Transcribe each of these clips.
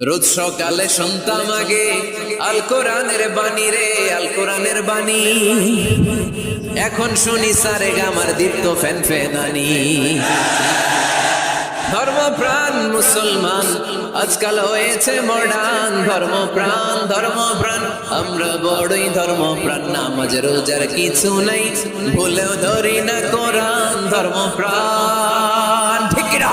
রোজ সকালে শুনতাম আগে আল কোরআনের বাণী রে, আল কোরআনের বাণী। এখন শুনি সারে গামার দীপ্ত ফ্যান ফেনানি। ধর্ম প্রাণ মুসলমান, আজকাল হয়েছে মডার্ন ধর্ম প্রাণ আমরা বড়ই ধর্ম প্রাণ নামাজ, রোজার কিছু নাই। ভুলেও ধরি না কোরআন ধর্ম প্রাণ ঠিক না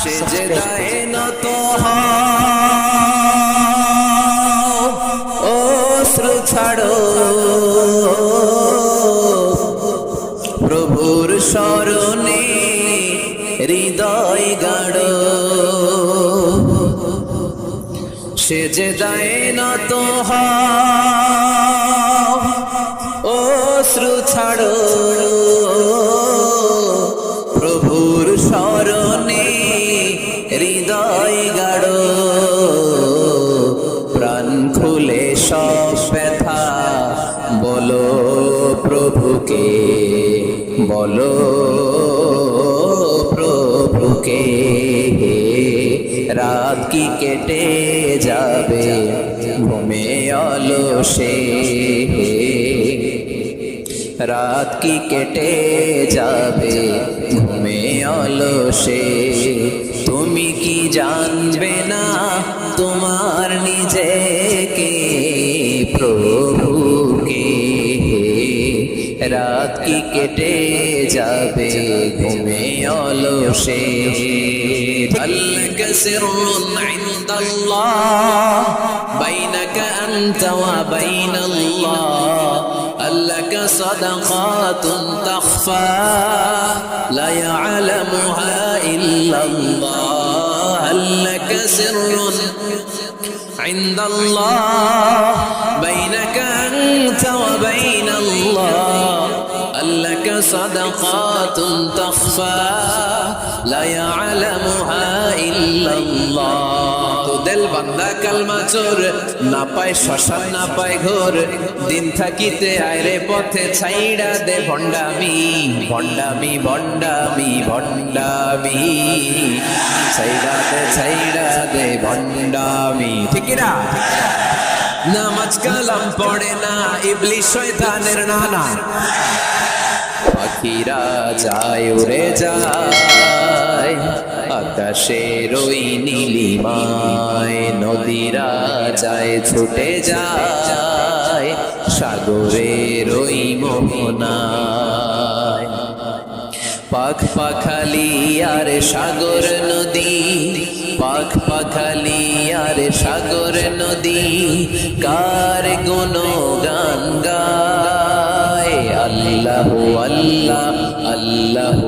সে যে দায়ে নত অশ্রু ছাড়ো প্রভুর স্মরণে হৃদয় গাড়ো সে যে দায়ে নত অশ্রু ছাড়ো সব ব্যথা। বলো প্রভুকে বলো প্রভুকে রাত কি কেটে যাবে? ঘুমে অলসে রাত কি কেটে যাবে? ঘুমে অলসে, তুমি কি জানবে না তোমার নিজেকে প্রভুকে রাত কি কেটে যাবে ঘুমে অলসে আল্লাহ সিররুন ইনদাল্লাহ বাইনাকা আনতা ওয়া বাইনাল্লাহ لك صدقات تخفى لا يعلمها إلا الله هل لك سر عند الله بينك أنت وبين الله. هل لك صدقات تخفى لا يعلمها إلا الله. দিল বান্দা কালমা চোর। না পায় শ্মশান, না পায় ঘোর। দিন থাকিতে আয়রে পথে ছাইড়া দে ভণ্ডামি। ভণ্ডামি ভণ্ডামি ভণ্ডামি। ছাইড়া দে ছাইড়া দে ভণ্ডামি। ঠিক না? নামাজ কালাম পড়ে না ইবলিশ শয়তানের নানা। পাখিরা যায়, উড়ে যায়। আকাশের ওই নীলিমায় নদীরা যায় ছুটে যায়, সাগরের ওই মোহনায়। পাখ পাখালি আর সাগর নদী পাখ পাখালি আর সাগর নদী, কার গান গায়? আল্লাহ আল্লাহ আল্লাহ